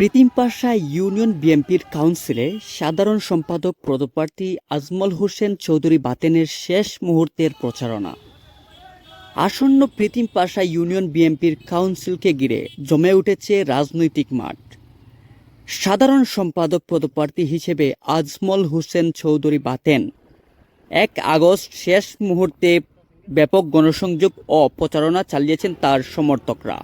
প্রীতিম পাশা union বিএনপির কাউন্সিলে সাধারণ সম্পাদক পদপ্রার্থী আজমল হোসেন চৌধুরী বাতেনের শেষ মুহূর্তের প্রচারণা। আসন্ন প্রীতিম পাশা ইউনিয়ন বিএনপির কাউন্সিলকে ঘিরে জমে উঠেছে রাজনৈতিক মাঠ। সাধারণ সম্পাদক পদপ্রার্থী হিসেবে আজমল হোসেন চৌধুরী বাতেন। এক আগস্ট শেষ মুহূর্তে ব্যাপক গণসংযোগ ও প্রচারণা চালিয়েছেন তার সমর্থকরা।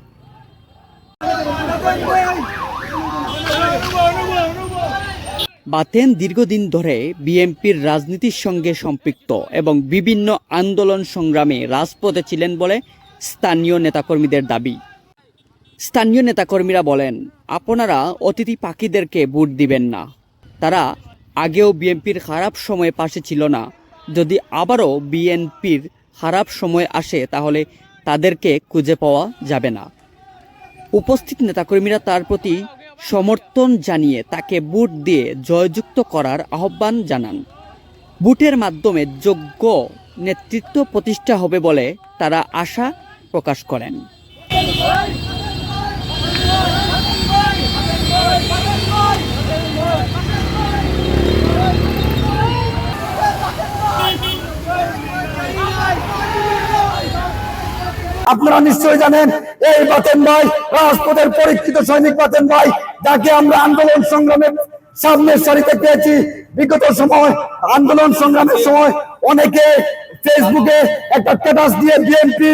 বাতেন দীর্ঘদিন ধরে বিএনপির রাজনীতির সঙ্গে সম্পৃক্ত এবং বিভিন্ন আন্দোলন সংগ্রামে রাজপথে ছিলেন বলে স্থানীয় নেতাকর্মীদের দাবি। স্থানীয় নেতাকর্মীরা বলেন, আপনারা অতিথি পাখিদেরকে ভোট দিবেন না। তারা আগেও বিএনপির খারাপ সময়ে পাশে ছিল না। যদি আবারও বিএনপির খারাপ সময় আসে, তাহলে তাদেরকে খুঁজে পাওয়া যাবে না। উপস্থিত নেতাকর্মীরা তার প্রতি সমর্থন জানিয়ে তাকে বুট দিয়ে জয়যুক্ত করার আহ্বান জানান। বুটের মাধ্যমে যোগ্য নেতৃত্ব প্রতিষ্ঠা হবে বলে তারা আশা প্রকাশ করেন। আপনারা নিশ্চয়ই জানেন, এই বাতেন ভাই, রাজপথের পরীক্ষিত সৈনিক বাতেন ভাই, যাকে আমরা আন্দোলন সংগ্রামে সামনের সারিতে পেয়েছি। বিগত সময়, আন্দোলন সংগ্রামের সময় অনেকে ফেসবুকে একটা স্ট্যাটাস দিয়ে বিএনপি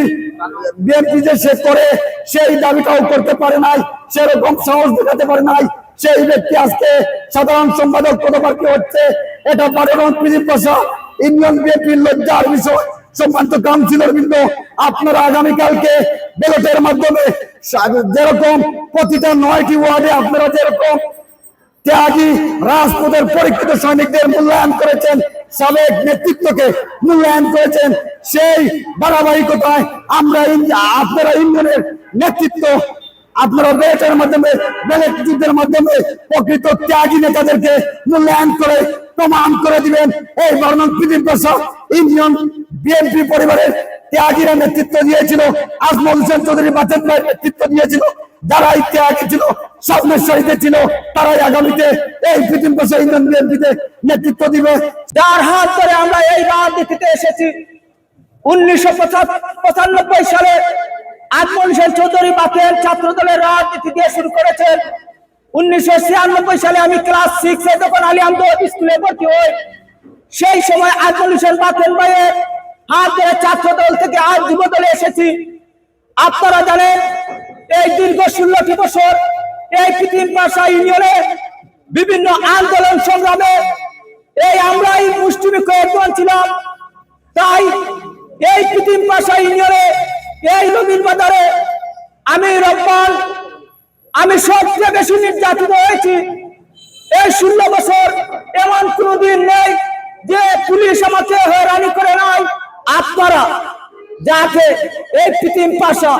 বিএনপি যে সে করে, সেই দাবিটাও করতে পারে নাই, সেরকম সাহস দেখাতে পারে নাই। সেই ব্যক্তি আজকে সাধারণ সম্পাদক পদপ্রার্থী হচ্ছে, এটা পাঠানোর প্রদীপ ভাষা ইউনিয়ন বিএনপির লজ্জার বিষয়। সম্মানিত কাউন্সিলর বৃন্দ, আপনারা আগামীকালকে ব্যালটের মাধ্যমে যেরকম প্রতিটা নয়টি ওয়ার্ডে আপনারা যেরকম ত্যাগী রাজপথের পরীক্ষিত সৈনিকদের মূল্যায়ন করেছেন, সাবেক নেতৃত্বকে মূল্যায়ন করেছেন, সেই ধারাবাহিকতায় আমরা আপনারা ইউনিয়নের নেতৃত্ব, আপনারা বেটের মাধ্যমে, ব্যালেট যুদ্ধের মাধ্যমে প্রকৃত ত্যাগী নেতাদেরকে মূল্যায়ন করে প্রমাণ করে দিবেন। এই বর্ণন প্রদীপ প্রসাদ ইউনিয়ন বিএনপি পরিবারের ত্যাগীরা নেতৃত্ব দিয়েছিল, আজমল হোসেন চৌধুরী বাচেন ভাই নেতৃত্ব দিয়েছিল যারা এই ত্যাগী ছিল স্বপ্নের সারিতে ছিল, তারাই আগামীতে এই প্রীতিম প্রসাদ ইউনিয়ন বিএনপিতে নেতৃত্ব দিবে। যার হাত ধরে আমরা এই রাজনীতিতে এসেছি, উনিশশো পঁচানব্বই সালে আজমল হোসেন চৌধুরী বাতেন ছাত্র দলের রাজনীতি দিয়ে শুরু করেছেন। উনিশশো ছিয়ানব্বই সালে আমি ক্লাস সিক্স যখন স্কুলে ভর্তি হই, সেই সময় আজমল হোসেন বাতেন ভাইয়ের দল থেকে দলে এসেছি। আপনারা জানেন, এই দীর্ঘ ষোলোটি বছর এই পৃথিবী ভাষা ইউনিয়নে বিভিন্ন আন্দোলন সংগ্রামে এই আমরাই মুষ্টিমুখ একজন ছিলাম। তাই এই পৃথিবী ভাষা ইউনিয়নে, এই নবীন বাজারে আমি রব্বান, আমি সবচেয়ে বেশি নির্যাতিত হয়েছি। এই ষোলো বছর এমন কোনদিন নেই যে পুলিশ আমাকে হয়রানি করে নাই। আপনারা যাকে এই পৃথিবী পাশা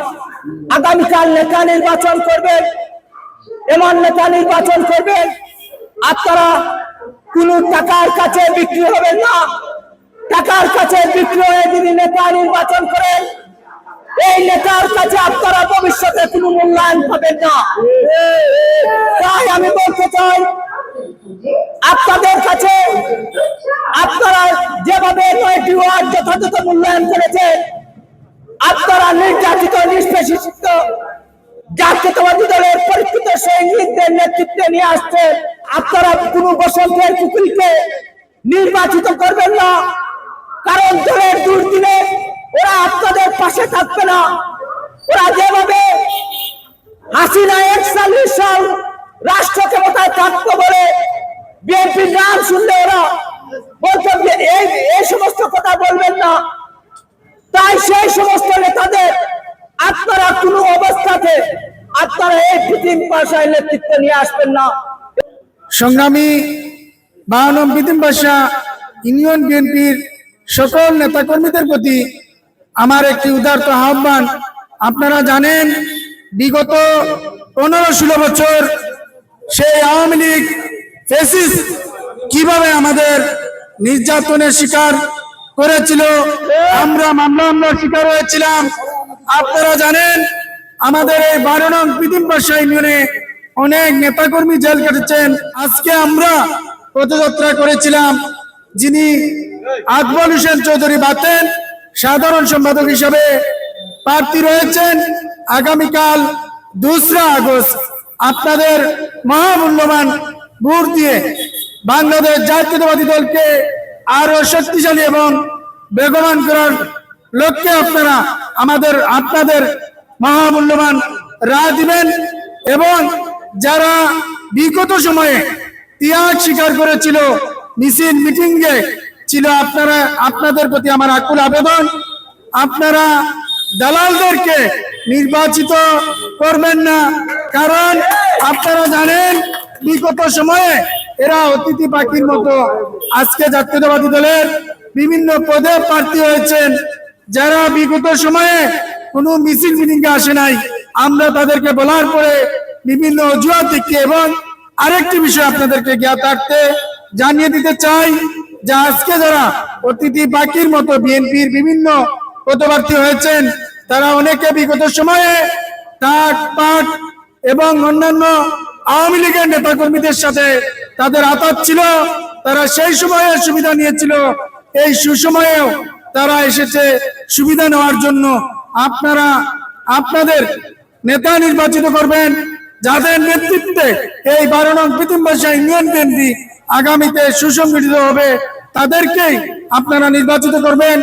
আগামীকাল নেতা নির্বাচন করবেন, এমন নেতা নির্বাচন করবেন, আপনারা কোন টাকার কাছে বিক্রি হবেন না। টাকার কাছে বিক্রি হয়ে যদি নেতা নির্বাচন করেন, এই নেতার কাছে আপনারা ভবিষ্যতে কোনো মূল্যায়ন পাবেন না। তাই আমি বলতে চাই আপনাদের কাছে আপনারা যেভাবে নয়টি ওয়ার্ড যথাযথ মূল্যায়ন করেছেন আপনারা নির্যাতিত, নিষ্পেষিত, জাতীয়তাবাদী দলের পরীক্ষিত সৈনিকদের নেতৃত্বে নিয়ে আসছেন আপনারা কোন বসন্তের কুকুরকে নির্বাচিত করবেন না, কারণ দলের দুর্দিনে ওরা আপনাদের পাশে থাকবে না। ওরা যেভাবে হাসিনা একচল্লিশ সাল রাষ্ট্র ক্ষমতায় থাকতো বলে বিএনপির নাম শুনলে ওরা বলতো যে এই এই সমস্ত কথা বলবেন না। তাই সেই সমস্ত নেতাদের আপনারা কোন অবস্থাতে আপনারা এই পৃথিবী ভাষায় নেতৃত্ব নিয়ে আসবেন না। সংগ্রামী বাহানম বিদিন বাসা ইউনিয়ন বিএনপির সকল নেতাকর্মীদের প্রতি আমার একটি উদারত আহ্বান। আপনারা জানেন, বিগত পনেরো ষোলো বছর সেই আওয়ামী লীগ ফেসিস কীভাবে আমাদের নির্যাতনের শিকার করেছিল? আমরা মামলা হামলার শিকার হয়েছিলাম। আপনারা জানেন, আমাদের এই বারো নং বিদিন বাসা ইউনিয়নে অনেক নেতাকর্মী জেল কেটেছেন। আজকে আমরা পদযাত্রা করেছিলাম, যিনি আকবর হোসেন চৌধুরী বাতেন, সাধারণ সম্পাদক হিসাবে প্রার্থী রয়েছেন। আগামীকাল দোসরা আগস্ট আপনাদের মহামূল্যবান ভোট দিয়ে বাংলাদেশ জাতীয়তাবাদী দলকে আরও শক্তিশালী এবং বেগবান করার লক্ষ্যে আপনারা আমাদের, আপনাদের মহামূল্যবান রায় দিবেন এবং যারা বিগত সময়ে ত্যাগ স্বীকার করেছিল, মিছিল মিটিং এ ছিল, আপনারা, আপনাদের প্রতি আমার আকুল আবেদন। আপনারা দালালদেরকে নির্বাচিত করবেন না। কারণ আপনারা জানেন, বিগত সময়ে এরা অতিথি পাখির মতো আজকে জাতীয়তাবাদী দলের বিভিন্ন পদে প্রার্থী হয়েছেন। যারা বিগত সময়ে কোনো মিছিল মিটিং আসে নাই, আমরা তাদেরকে বলার পরে বিভিন্ন অজুহাত দেখিয়ে এবং আরেকটি বিষয় আপনাদেরকে জ্ঞাত জ্ঞাতার্থে জানিয়ে দিতে চাই যে আজকে যারা অতিথি বাকির মতো বিএনপির বিভিন্ন পদপ্রার্থী হয়েছেন তারা অনেকে বিগত সময়ে টাক পাট এবং অন্যান্য আওয়ামী লীগের নেতা কর্মীদের সাথে তাদের আতাত ছিল। তারা সেই সময়ে সুবিধা নিয়েছিল। এই সুসময়েও তারা এসেছে সুবিধা নেওয়ার জন্য। আপনারা, আপনাদের নেতা নির্বাচিত করবেন। যাদের নেতৃত্বে এই বারো নং প্রীতিম বাসা ইউনিয়ন বিএনপি আগামীতে সুসংগঠিত হবে, তাদেরকেই আপনারা নির্বাচিত করবেন।